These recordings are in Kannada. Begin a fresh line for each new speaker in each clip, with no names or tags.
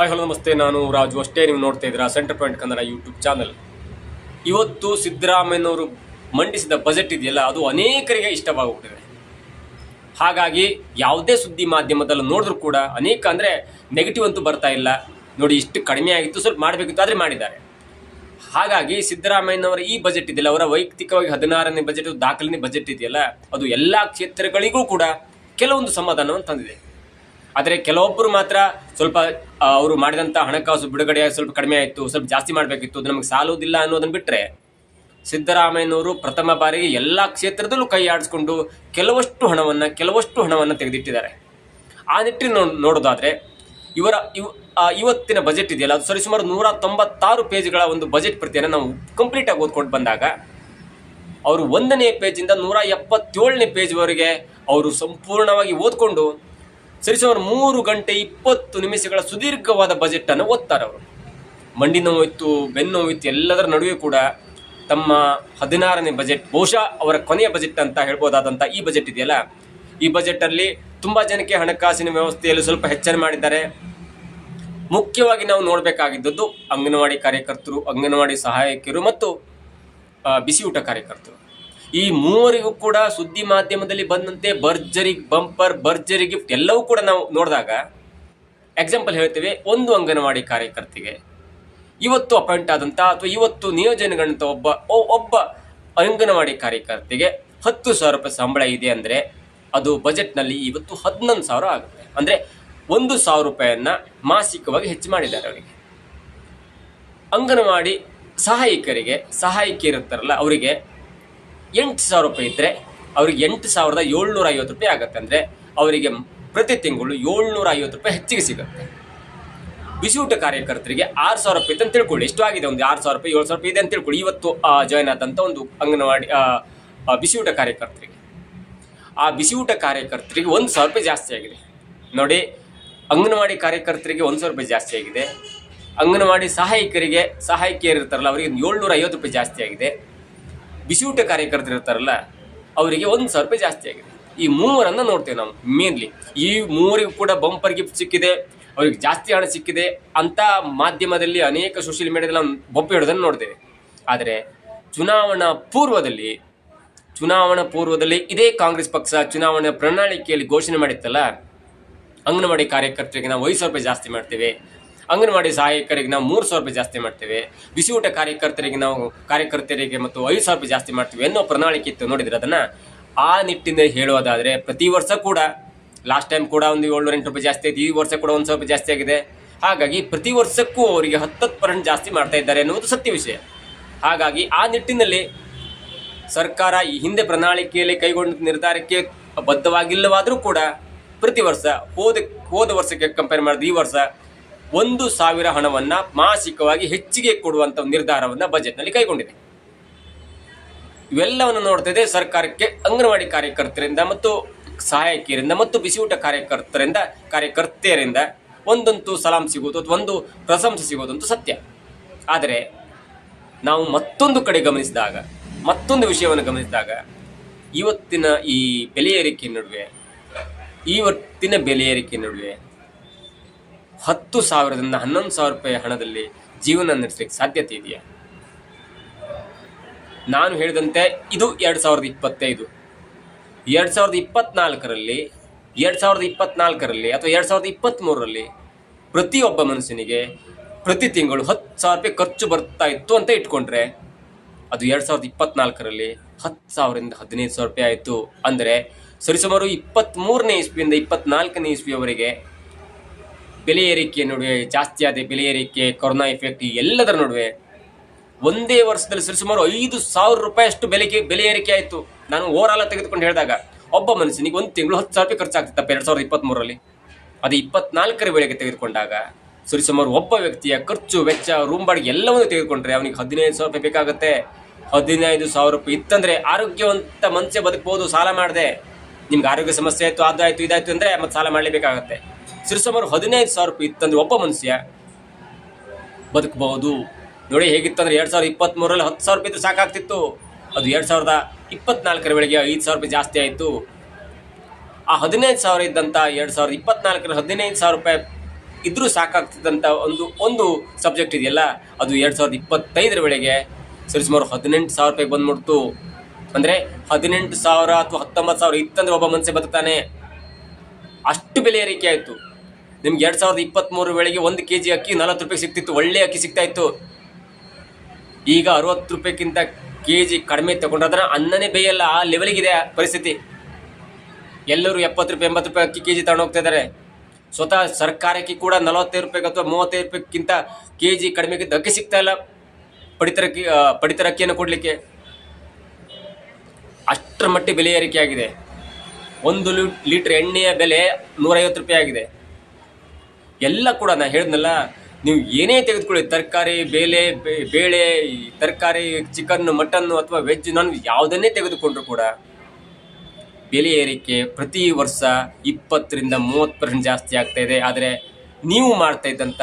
ಹಾಯ್ ಹಲೋ ನಮಸ್ತೆ, ನಾನು ರಾಜು ಅಷ್ಟೇ, ನೀವು ನೋಡ್ತಾ ಇದ್ದೀರಾ center point Kannada YouTube channel ಇವತ್ತು ಸಿದ್ದರಾಮಯ್ಯನವರು ಮಂಡಿಸಿದ ಬಜೆಟ್ ಇದೆಯಲ್ಲ, ಅದು ಅನೇಕರಿಗೆ ಇಷ್ಟವಾಗ್ಬಿಟ್ಟಿದೆ. ಹಾಗಾಗಿ ಯಾವುದೇ ಸುದ್ದಿ ಮಾಧ್ಯಮದಲ್ಲಿ ನೋಡಿದ್ರು ಕೂಡ ಅನೇಕ ಅಂದರೆ ನೆಗೆಟಿವ್ ಅಂತೂ ಬರ್ತಾ ಇಲ್ಲ. ನೋಡಿ, ಇಷ್ಟು ಕಡಿಮೆ ಆಗಿತ್ತು, ಸ್ವಲ್ಪ ಮಾಡಬೇಕಿತ್ತು, ಆದರೆ ಮಾಡಿದ್ದಾರೆ. ಹಾಗಾಗಿ ಸಿದ್ದರಾಮಯ್ಯನವರ ಈ ಬಜೆಟ್ ಇದೆಯಲ್ಲ, ಅವರ ವೈಯಕ್ತಿಕವಾಗಿ ಹದಿನಾರನೇ ಬಜೆಟ್ ದಾಖಲನೇ ಬಜೆಟ್ ಇದೆಯಲ್ಲ, ಅದು ಎಲ್ಲ ಕ್ಷೇತ್ರಗಳಿಗೂ ಕೂಡ ಕೆಲವೊಂದು ಸಮಾಧಾನವನ್ನು ತಂದಿದೆ. ಆದರೆ ಕೆಲವೊಬ್ಬರು ಮಾತ್ರ ಸ್ವಲ್ಪ ಅವರು ಮಾಡಿದಂಥ ಹಣಕಾಸು ಬಿಡುಗಡೆ ಸ್ವಲ್ಪ ಕಡಿಮೆ ಆಯಿತು, ಸ್ವಲ್ಪ ಜಾಸ್ತಿ ಮಾಡಬೇಕಿತ್ತು, ಅದು ನಮಗೆ ಸಾಲುವುದಿಲ್ಲ ಅನ್ನೋದನ್ನು ಬಿಟ್ಟರೆ ಸಿದ್ದರಾಮಯ್ಯನವರು ಪ್ರಥಮ ಬಾರಿಗೆ ಎಲ್ಲ ಕ್ಷೇತ್ರದಲ್ಲೂ ಕೈ ಆಡಿಸ್ಕೊಂಡು ಕೆಲವಷ್ಟು ಹಣವನ್ನು ಕೆಲವಷ್ಟು ಹಣವನ್ನು ತೆಗೆದಿಟ್ಟಿದ್ದಾರೆ. ಆ ನಿಟ್ಟಿನ ನೋಡೋದಾದರೆ ಇವರ, ಇವ್ ಇವತ್ತಿನ ಬಜೆಟ್ ಇದೆಯಲ್ಲ, ಅದು ಸರಿಸುಮಾರು ನೂರ ತೊಂಬತ್ತಾರು ಪೇಜ್ಗಳ ಒಂದು ಬಜೆಟ್ ಪ್ರತಿಯನ್ನು ನಾವು ಕಂಪ್ಲೀಟಾಗಿ ಓದ್ಕೊಂಡು ಬಂದಾಗ ಅವರು ಒಂದನೇ ಪೇಜಿಂದ ನೂರ ಎಪ್ಪತ್ತೇಳನೇ ಪೇಜ್ವರೆಗೆ ಅವರು ಸಂಪೂರ್ಣವಾಗಿ ಓದ್ಕೊಂಡು ಸರಿಸುಮಾರು ಮೂರು ಗಂಟೆ ಇಪ್ಪತ್ತು ನಿಮಿಷಗಳ ಸುದೀರ್ಘವಾದ ಬಜೆಟನ್ನು ಓದ್ತಾರೆ ಅವರು. ಮಂಡಿ ನೋವಿತ್ತು, ಬೆನ್ನು ನೋವಿತ್ತು, ಎಲ್ಲದರ ನಡುವೆ ಕೂಡ ತಮ್ಮ ಹದಿನಾರನೇ ಬಜೆಟ್ ಬಹುಶಃ ಅವರ ಕೊನೆಯ ಬಜೆಟ್ ಅಂತ ಹೇಳ್ಬೋದಾದಂಥ ಈ ಬಜೆಟ್ ಇದೆಯಲ್ಲ? ಈ ಬಜೆಟಲ್ಲಿ ತುಂಬ ಜನಕ್ಕೆ ಹಣಕಾಸಿನ ವ್ಯವಸ್ಥೆಯಲ್ಲಿ ಸ್ವಲ್ಪ ಹೆಚ್ಚಳ ಮಾಡಿದ್ದಾರೆ. ಮುಖ್ಯವಾಗಿ ನಾವು ನೋಡಬೇಕಾಗಿದ್ದದ್ದು ಅಂಗನವಾಡಿ ಕಾರ್ಯಕರ್ತರು, ಅಂಗನವಾಡಿ ಸಹಾಯಕಿಯರು ಮತ್ತು ಬಿಸಿಯೂಟ ಕಾರ್ಯಕರ್ತರು. ಈ ಮೂವರಿಗೂ ಕೂಡ ಸುದ್ದಿ ಮಾಧ್ಯಮದಲ್ಲಿ ಬಂದಂತೆ ಭರ್ಜರಿ, ಬಂಪರ್, ಭರ್ಜರಿ ಗಿಫ್ಟ್ ಎಲ್ಲವೂ ಕೂಡ ನಾವು ನೋಡಿದಾಗ ಎಕ್ಸಾಂಪಲ್ ಹೇಳ್ತೇವೆ, ಒಂದು ಅಂಗನವಾಡಿ ಕಾರ್ಯಕರ್ತಿಗೆ. ಇವತ್ತು ಅಪಾಯಿಂಟ್ ಆದಂಥ ಅಥವಾ ಇವತ್ತು ನಿಯೋಜನೆಗಳಂತ ಒಬ್ಬ ಒಬ್ಬ ಅಂಗನವಾಡಿ ಕಾರ್ಯಕರ್ತಿಗೆ ಹತ್ತು ಸಾವಿರ ರೂಪಾಯಿ ಸಂಬಳ ಇದೆ ಅಂದರೆ ಅದು ಬಜೆಟ್ನಲ್ಲಿ ಇವತ್ತು ಹದಿನೊಂದು ಸಾವಿರ ಆಗುತ್ತೆ. ಅಂದರೆ ಒಂದು ಸಾವಿರ ರೂಪಾಯಿಯನ್ನು ಮಾಸಿಕವಾಗಿ ಹೆಚ್ಚು ಮಾಡಿದ್ದಾರೆ ಅವರಿಗೆ. ಅಂಗನವಾಡಿ ಸಹಾಯಕರಿಗೆ ಸಹಾಯಕಿ ಇರುತ್ತಾರಲ್ಲ ಅವರಿಗೆ ಎಂಟು ಸಾವಿರ ರೂಪಾಯಿ ಇದ್ದರೆ ಅವ್ರಿಗೆ ಎಂಟು ಸಾವಿರದ ಏಳ್ನೂರ ಐವತ್ತು ರೂಪಾಯಿ ಆಗುತ್ತೆ. ಅಂದರೆ ಅವರಿಗೆ ಪ್ರತಿ ತಿಂಗಳು ಏಳ್ನೂರ ಐವತ್ತು ರೂಪಾಯಿ ಹೆಚ್ಚಿಗೆ ಸಿಗುತ್ತೆ. ಬಿಸಿಯೂಟ ಕಾರ್ಯಕರ್ತರಿಗೆ ಆರು ಸಾವಿರ ರೂಪಾಯಿ ಅಂತ ತಿಳ್ಕೊಳ್ಳಿ. ಎಷ್ಟು ಆಗಿದೆ. ಒಂದು ಆರು ಸಾವಿರ ರೂಪಾಯಿ, ಏಳು ಸಾವಿರ ರೂಪಾಯಿ ಇದೆ ಅಂತ ತಿಳ್ಕೊಳ್ಳಿ. ಇವತ್ತು ಜಾಯ್ನ್ ಆದಂಥ ಒಂದು ಅಂಗನವಾಡಿ ಬಿಸಿಯೂಟ ಕಾರ್ಯಕರ್ತರಿಗೆ. ಆ ಬಿಸಿಯೂಟ ಕಾರ್ಯಕರ್ತರಿಗೆ ಒಂದು ಸಾವಿರ ರೂಪಾಯಿ ಜಾಸ್ತಿ ಆಗಿದೆ. ನೋಡಿ, ಅಂಗನವಾಡಿ ಕಾರ್ಯಕರ್ತರಿಗೆ ಒಂದು ಸಾವಿರ ರೂಪಾಯಿ ಜಾಸ್ತಿ ಆಗಿದೆ. ಅಂಗನವಾಡಿ ಸಹಾಯಕರಿಗೆ ಸಹಾಯಕಿಯರು ಇರ್ತಾರಲ್ಲ ಅವರಿಗೆ ಏಳ್ನೂರ ಐವತ್ತು ರೂಪಾಯಿ ಜಾಸ್ತಿ ಆಗಿದೆ. ಬಿಸಿಯೂಟ ಕಾರ್ಯಕರ್ತರು ಇರ್ತಾರಲ್ಲ, ಅವರಿಗೆ ಒಂದು ಸಾವಿರ ರೂಪಾಯಿ ಜಾಸ್ತಿ ಆಗಿದೆ. ಈ ಮೂವರನ್ನು ನೋಡ್ತೇವೆ ನಾವು ಮೇನ್ಲಿ ಈ ಮೂವರಿಗೂ ಕೂಡ ಬಂಪರ್ ಗಿಫ್ಟ್ ಸಿಕ್ಕಿದೆ, ಅವ್ರಿಗೆ ಜಾಸ್ತಿ ಹಣ ಸಿಕ್ಕಿದೆ ಅಂತ ಮಾಧ್ಯಮದಲ್ಲಿ ಅನೇಕ ಸೋಷಿಯಲ್ ಮೀಡಿಯಾದಲ್ಲಿ ನಾವು ಬೊಬ್ಬೆ ಹಿಡೋದನ್ನು ನೋಡ್ತೇವೆ. ಆದರೆ, ಚುನಾವಣಾ ಪೂರ್ವದಲ್ಲಿ ಚುನಾವಣಾ ಪೂರ್ವದಲ್ಲಿ ಇದೇ ಕಾಂಗ್ರೆಸ್ ಪಕ್ಷ ಚುನಾವಣಾ ಪ್ರಣಾಳಿಕೆಯಲ್ಲಿ ಘೋಷಣೆ ಮಾಡಿತ್ತಲ್ಲ, ಅಂಗನವಾಡಿ ಕಾರ್ಯಕರ್ತರಿಗೆ ನಾವು ಐದು ಸಾವಿರ ರೂಪಾಯಿ ಜಾಸ್ತಿ ಮಾಡ್ತೇವೆ ಅಂಗನವಾಡಿ ಸಹಾಯಕರಿಗೆ ನಾವು ಮೂರು ಸಾವಿರ ರೂಪಾಯಿ ಜಾಸ್ತಿ ಮಾಡ್ತೇವೆ. ಬಿಸಿ ಊಟ ಕಾರ್ಯಕರ್ತರಿಗೆ ನಾವು ಕಾರ್ಯಕರ್ತರಿಗೆ ಮತ್ತು ಐದು ಸಾವಿರ ರೂಪಾಯಿ ಜಾಸ್ತಿ ಮಾಡ್ತೇವೆ ಅನ್ನೋ ಪ್ರಣಾಳಿಕೆ ಇತ್ತು ನೋಡಿದ್ರೆ ಅದನ್ನು ಆ ನಿಟ್ಟಿನಲ್ಲಿ ಹೇಳೋದಾದರೆ ಪ್ರತಿ ವರ್ಷ ಕೂಡ ಲಾಸ್ಟ್ ಟೈಮ್ ಕೂಡ ಒಂದು ಏಳ್ನೂರ ಎಂಟು ರೂಪಾಯಿ ಜಾಸ್ತಿ ಆಯಿತು, ಈ ವರ್ಷ ಕೂಡ ಒಂದು ಸಾವಿರ ರೂಪಾಯಿ ಜಾಸ್ತಿ ಆಗಿದೆ. ಹಾಗಾಗಿ ಪ್ರತಿ ವರ್ಷಕ್ಕೂ ಅವರಿಗೆ ಹತ್ತತ್ತು ಪರ್ಸೆಂಟ್ ಜಾಸ್ತಿ ಮಾಡ್ತಾ ಇದ್ದಾರೆ ಎನ್ನುವುದು ಸತ್ಯ ವಿಷಯ. ಹಾಗಾಗಿ ಆ ನಿಟ್ಟಿನಲ್ಲಿ ಸರ್ಕಾರ ಈ ಹಿಂದೆ ಪ್ರಣಾಳಿಕೆಯಲ್ಲಿ ಕೈಗೊಂಡ ನಿರ್ಧಾರಕ್ಕೆ ಬದ್ಧವಾಗಿಲ್ಲವಾದರೂ ಕೂಡ ಪ್ರತಿ ವರ್ಷ ಹೋದ ಹೋದ ವರ್ಷಕ್ಕೆ ಕಂಪೇರ್ ಮಾಡಿದ ಈ ವರ್ಷ ಒಂದು ಸಾವಿರ ಹಣವನ್ನು ಮಾಸಿಕವಾಗಿ ಹೆಚ್ಚಿಗೆ ಕೊಡುವಂಥ ನಿರ್ಧಾರವನ್ನು ಬಜೆಟ್ನಲ್ಲಿ ಕೈಗೊಂಡಿದೆ. ಇವೆಲ್ಲವನ್ನು ನೋಡ್ತಾ ಇದೆ ಸರ್ಕಾರಕ್ಕೆ ಅಂಗನವಾಡಿ ಕಾರ್ಯಕರ್ತರಿಂದ ಮತ್ತು ಸಹಾಯಕಿಯರಿಂದ ಮತ್ತು ಬಿಸಿಯೂಟ ಕಾರ್ಯಕರ್ತರಿಂದ, ಕಾರ್ಯಕರ್ತೆಯರಿಂದ ಒಂದಂತೂ ಸಲಾಂ ಸಿಗೋದು ಅಥವಾ ಒಂದು ಪ್ರಶಂಸೆ ಸಿಗೋದಂತೂ ಸತ್ಯ. ಆದರೆ ನಾವು ಮತ್ತೊಂದು ಕಡೆ ಗಮನಿಸಿದಾಗ, ಮತ್ತೊಂದು ವಿಷಯವನ್ನು ಗಮನಿಸಿದಾಗ, ಇವತ್ತಿನ ಈ ಬೆಲೆ ಏರಿಕೆ ನಡುವೆ ಇವತ್ತಿನ ಬೆಲೆ ಏರಿಕೆ ನಡುವೆ ಹತ್ತು ಸಾವಿರದಿಂದ ಹನ್ನೊಂದು ಸಾವಿರ ರೂಪಾಯಿ ಹಣದಲ್ಲಿ ಜೀವನ ನಡೆಸಲಿಕ್ಕೆ ಸಾಧ್ಯತೆ ಇದೆಯಾ? ನಾನು ಹೇಳಿದಂತೆ ಇದು ಎರಡು ಸಾವಿರದ ಇಪ್ಪತ್ತೈದು. ಎರಡು ಸಾವಿರದ ಇಪ್ಪತ್ನಾಲ್ಕರಲ್ಲಿ, ಎರಡು ಸಾವಿರದ ಇಪ್ಪತ್ನಾಲ್ಕರಲ್ಲಿ ಅಥವಾ ಎರಡು ಸಾವಿರದ ಇಪ್ಪತ್ತ್ಮೂರರಲ್ಲಿ ಪ್ರತಿಯೊಬ್ಬ ಮನುಷ್ಯನಿಗೆ ಪ್ರತಿ ತಿಂಗಳು ಹತ್ತು ಸಾವಿರ ರೂಪಾಯಿ ಖರ್ಚು ಬರ್ತಾ ಇತ್ತು ಅಂತ ಇಟ್ಕೊಂಡ್ರೆ ಅದು ಎರಡು ಸಾವಿರದ ಇಪ್ಪತ್ನಾಲ್ಕರಲ್ಲಿ ಹತ್ತು ಸಾವಿರದಿಂದ ಹದಿನೈದು ಸಾವಿರ ರೂಪಾಯಿ ಆಯಿತು. ಅಂದರೆ ಸರಿಸುಮಾರು ಇಪ್ಪತ್ತ್ಮೂರನೇ ಇಸ್ವಿಯಿಂದ ಇಪ್ಪತ್ನಾಲ್ಕನೇ ಇಸ್ವಿಯವರೆಗೆ ಬೆಲೆ ಏರಿಕೆ ನಡುವೆ, ಜಾಸ್ತಿ ಆದ ಬೆಲೆ ಏರಿಕೆ, ಕೊರೋನಾ ಎಫೆಕ್ಟ್ ಎಲ್ಲದರ ನಡುವೆ ಒಂದೇ ವರ್ಷದಲ್ಲಿ ಸರಿಸುಮಾರು ಐದು ಸಾವಿರ ರೂಪಾಯಿ ಅಷ್ಟು ಬೆಲೆಗೆ ಬೆಲೆ ಏರಿಕೆ ಆಯಿತು. ನಾನು ಓವರಾಲ್ ತೆಗೆದುಕೊಂಡು ಹೇಳಿದಾಗ, ಒಬ್ಬ ಮನುಷ್ಯನಿಗೆ ಒಂದು ತಿಂಗಳು ಹತ್ತು ಸಾವಿರ ರೂಪಾಯಿ ಖರ್ಚಾಗ್ತಿತ್ತಪ್ಪ ಎರಡು ಸಾವಿರದ ಇಪ್ಪತ್ತ್ಮೂರರಲ್ಲಿ ಅದು ಇಪ್ಪತ್ನಾಲ್ಕರ ವೇಳೆಗೆ ತೆಗೆದುಕೊಂಡಾಗ ಸರಿಸುಮಾರು ಒಬ್ಬ ವ್ಯಕ್ತಿಯ ಖರ್ಚು, ವೆಚ್ಚ ರೂಮ್ ಬಾಡಿಗೆ ಎಲ್ಲವನ್ನು ತೆಗೆದುಕೊಂಡ್ರೆ ಅವನಿಗೆ ಹದಿನೈದು ಸಾವಿರ ರೂಪಾಯಿ ಬೇಕಾಗುತ್ತೆ. ಹದಿನೈದು ಸಾವಿರ ರೂಪಾಯಿ ಇತ್ತಂದರೆ ಆರೋಗ್ಯವಂತ ಮನುಷ್ಯ ಬದುಕ್ಬೋದು, ಸಾಲ ಮಾಡಿದೆ. ನಿಮ್ಗೆ ಆರೋಗ್ಯ ಸಮಸ್ಯೆ ಆಯಿತು ಅದಾಯಿತು ಇದಾಯಿತು ಅಂದರೆ ಮತ್ತೆ ಸಾಲ ಮಾಡಲೇಬೇಕಾಗತ್ತೆ. ಸರಿಸುಮಾರು ಹದಿನೈದು ಸಾವಿರ ರೂಪಾಯಿ ಇತ್ತಂದ್ರೆ ಒಬ್ಬ ಮನುಷ್ಯ ಬದುಕಬಹುದು. ನೋಡಿ ಹೇಗಿತ್ತಂದ್ರೆ ಎರಡು ಸಾವಿರದ ಇಪ್ಪತ್ತ್ಮೂರರಲ್ಲಿ ಹತ್ತು ಸಾವಿರ ರೂಪಾಯಿ ಸಾಕಾಗ್ತಿತ್ತು. ಅದು ಎರಡು ಸಾವಿರದ ಇಪ್ಪತ್ನಾಲ್ಕರ ವೇಳೆಗೆ ಐದು ಸಾವಿರ ರೂಪಾಯಿ ಜಾಸ್ತಿ ಆಯಿತು. ಆ ಹದಿನೈದು ಸಾವಿರ ಇದ್ದಂಥ ಎರಡು ಸಾವಿರದ ಇಪ್ಪತ್ನಾಲ್ಕರ ಹದಿನೈದು ಸಾವಿರ ರೂಪಾಯಿ ಇದ್ರೂ ಸಾಕಾಗ್ತಿದ್ದಂಥ ಒಂದು ಒಂದು ಸಬ್ಜೆಕ್ಟ್ ಇದೆಯಲ್ಲ, ಅದು ಎರಡು ಸಾವಿರದ ಇಪ್ಪತ್ತೈದರ ವೇಳೆಗೆ ಸರಿಸುಮಾರು ಹದಿನೆಂಟು ಸಾವಿರ ರೂಪಾಯಿ ಬಂದ್ಬಿಡ್ತು. ಅಂದರೆ ಹದಿನೆಂಟು ಸಾವಿರ ಅಥವಾ ಹತ್ತೊಂಬತ್ತು ಸಾವಿರ ಇತ್ತಂದ್ರೆ ಒಬ್ಬ ಮನುಷ್ಯ ಬದುಕ್ತಾನೆ. ಅಷ್ಟು ಬೆಲೆ ಏರಿಕೆ ಆಯಿತು. ನಿಮ್ಗೆ ಎರಡು ಸಾವಿರದ ಇಪ್ಪತ್ತ್ಮೂರು ವೇಳೆಗೆ ಒಂದು ಕೆ ಜಿ ಅಕ್ಕಿ ನಲವತ್ತು ರೂಪಾಯಿ ಸಿಗ್ತಿತ್ತು, ಒಳ್ಳೆ ಅಕ್ಕಿ ಸಿಗ್ತಾ ಇತ್ತು ಈಗ ಅರವತ್ತು ರೂಪಾಯಿಗಿಂತ ಕೆ ಜಿ ಕಡಿಮೆ ತಗೊಂಡ್ರೆ ಅನ್ನನೇ ಬೇಯಲ್ಲ, ಆ ಲೆವೆಲ್ಗಿದೆ ಪರಿಸ್ಥಿತಿ. ಎಲ್ಲರೂ ಎಪ್ಪತ್ತು ರೂಪಾಯಿ, ಎಂಬತ್ತು ರೂಪಾಯಿ ಅಕ್ಕಿ ಕೆ ಜಿ ತಗೊಂಡು ಹೋಗ್ತಾ ಇದ್ದಾರೆ ಸ್ವತಃ ಸರ್ಕಾರಕ್ಕೆ ಕೂಡ ನಲವತ್ತೈದು ರೂಪಾಯಿಗೆ ಅಥವಾ ಮೂವತ್ತೈದು ರೂಪಾಯಿಗಿಂತ ಕೆ ಜಿ ಕಡಿಮೆಗಿಂತ ಅಕ್ಕಿ ಸಿಗ್ತಾ ಇಲ್ಲ ಪಡಿತರಕ್ಕಿ ಪಡಿತರ ಅಕ್ಕಿಯನ್ನು ಕೊಡಲಿಕ್ಕೆ. ಅಷ್ಟರ ಮಟ್ಟಿಗೆ ಬೆಲೆ ಏರಿಕೆ ಆಗಿದೆ ಒಂದು ಲೀಟ್ರ್ ಎಣ್ಣೆಯ ಬೆಲೆ ನೂರೈವತ್ತು ರೂಪಾಯಿ ಆಗಿದೆ. ಎಲ್ಲ ಕೂಡ ನಾ ಹೇಳಿದ್ನಲ್ಲ, ನೀವು ಏನೇ ತೆಗೆದುಕೊಳ್ಳಿ, ತರಕಾರಿ, ಬೇಳೆ ಬೇಳೆ ತರಕಾರಿ ಚಿಕನ್ ಮಟನ್ ಅಥವಾ ವೆಜ್ ನಾನ್ ಯಾವುದನ್ನೇ ತೆಗೆದುಕೊಂಡ್ರು ಕೂಡ ಬೆಲೆ ಏರಿಕೆ ಪ್ರತಿ ವರ್ಷ ಇಪ್ಪತ್ತರಿಂದ ಮೂವತ್ತು ಪರ್ಸೆಂಟ್ ಜಾಸ್ತಿ ಆಗ್ತಾ ಇದೆ. ಆದರೆ ನೀವು ಮಾಡ್ತಾ ಇದ್ದಂಥ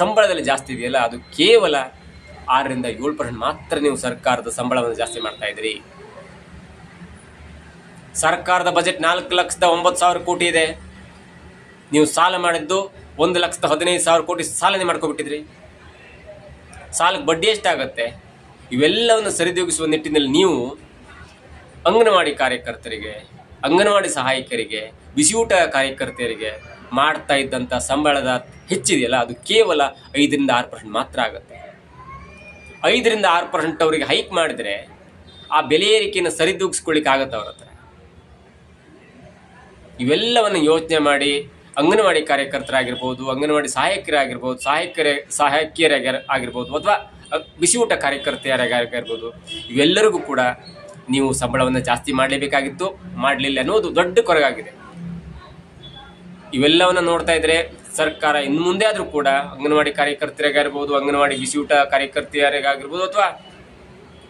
ಸಂಬಳದಲ್ಲಿ ಜಾಸ್ತಿ ಇದೆಯಲ್ಲ, ಅದು ಕೇವಲ ಆರರಿಂದ ಏಳು ಪರ್ಸೆಂಟ್ ಮಾತ್ರ ನೀವು ಸರ್ಕಾರದ ಸಂಬಳವನ್ನು ಜಾಸ್ತಿ ಮಾಡ್ತಾ ಇದ್ದೀರಿ ಸರ್ಕಾರದ ಬಜೆಟ್ ನಾಲ್ಕು ಲಕ್ಷದ ಒಂಬತ್ತು ಸಾವಿರ ಕೋಟಿ ಇದೆ. ನೀವು ಸಾಲ ಮಾಡಿದ್ದು ಒಂದು ಲಕ್ಷದ ಹದಿನೈದು ಸಾವಿರ ಕೋಟಿ ಸಾಲನೆ ಮಾಡ್ಕೊಬಿಟ್ಟಿದ್ರಿ. ಸಾಲಕ್ಕೆ ಬಡ್ಡಿ ಎಷ್ಟಾಗತ್ತೆ? ಇವೆಲ್ಲವನ್ನು ಸರಿದೂಗಿಸುವ ನಿಟ್ಟಿನಲ್ಲಿ ನೀವು ಅಂಗನವಾಡಿ ಕಾರ್ಯಕರ್ತರಿಗೆ, ಅಂಗನವಾಡಿ ಸಹಾಯಕರಿಗೆ, ಬಿಸಿಯೂಟ ಕಾರ್ಯಕರ್ತೆಯರಿಗೆ ಮಾಡ್ತಾ ಇದ್ದಂಥ ಸಂಬಳದ ಹೆಚ್ಚಿದೆಯಲ್ಲ, ಅದು ಕೇವಲ ಐದರಿಂದ ಆರು ಪರ್ಸೆಂಟ್ ಮಾತ್ರ ಆಗುತ್ತೆ. ಐದರಿಂದ ಆರು ಪರ್ಸೆಂಟ್ ಅವರಿಗೆ ಹೈಕ್ ಮಾಡಿದರೆ ಆ ಬೆಲೆ ಏರಿಕೆಯನ್ನು ಸರಿದೂಗಿಸ್ಕೊಳ್ಳಿಕ್ಕೆ ಆಗುತ್ತೆ ಅವ್ರ ಹತ್ರ. ಇವೆಲ್ಲವನ್ನು ಯೋಚನೆ ಮಾಡಿ ಅಂಗನವಾಡಿ ಕಾರ್ಯಕರ್ತರಾಗಿರ್ಬೋದು, ಅಂಗನವಾಡಿ ಸಹಾಯಕರಾಗಿರ್ಬೋದು, ಸಹಾಯಕರ ಸಹಾಯಕಿಯರಾಗಿ ಆಗಿರ್ಬೋದು ಅಥವಾ ಬಿಸಿ ಊಟ ಕಾರ್ಯಕರ್ತೆಯರಾಗಿರ್ಬೋದು, ಇವೆಲ್ಲರಿಗೂ ಕೂಡ ನೀವು ಸಂಬಳವನ್ನು ಜಾಸ್ತಿ ಮಾಡಲೇಬೇಕಾಗಿತ್ತು, ಮಾಡಲಿಲ್ಲ ಅನ್ನೋದು ದೊಡ್ಡ ಕೊರಗಾಗಿದೆ. ಇವೆಲ್ಲವನ್ನು ನೋಡ್ತಾ ಇದ್ರೆ ಸರ್ಕಾರ ಇನ್ನು ಮುಂದೆ ಆದರೂ ಕೂಡ ಅಂಗನವಾಡಿ ಕಾರ್ಯಕರ್ತರಿಗಾಗಿರ್ಬೋದು ಅಂಗನವಾಡಿ ಬಿಸಿಯೂಟ ಕಾರ್ಯಕರ್ತೆಯರಿಗಾಗಿರ್ಬೋದು ಅಥವಾ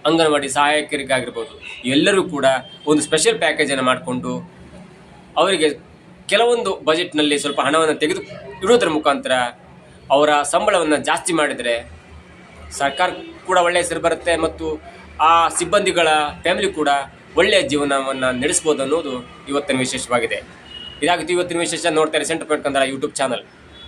ಅಂಗನವಾಡಿ ಸಹಾಯಕರಿಗಾಗಿರ್ಬೋದು ಎಲ್ಲರೂ ಕೂಡ ಒಂದು ಸ್ಪೆಷಲ್ ಪ್ಯಾಕೇಜನ್ನು ಮಾಡಿಕೊಂಡು ಅವರಿಗೆ ಕೆಲವೊಂದು ಬಜೆಟ್ನಲ್ಲಿ ಸ್ವಲ್ಪ ಹಣವನ್ನು ತೆಗೆದು ಇಡೋದ್ರ ಮುಖಾಂತರ ಅವರ ಸಂಬಳವನ್ನು ಜಾಸ್ತಿ ಮಾಡಿದರೆ ಸರ್ಕಾರ ಕೂಡ ಒಳ್ಳೆಯ ಹೆಸರು ಬರುತ್ತೆ ಮತ್ತು ಆ ಸಿಬ್ಬಂದಿಗಳ ಫ್ಯಾಮಿಲಿ ಕೂಡ ಒಳ್ಳೆಯ ಜೀವನವನ್ನು ನಡೆಸ್ಬೋದು ಅನ್ನೋದು ಇವತ್ತಿನ ವಿಶೇಷವಾಗಿದೆ. ಇದಾಗಿತ್ತು ಇವತ್ತಿನ ವಿಶೇಷ ನೋಡ್ತಾರೆ center point Kannada YouTube channel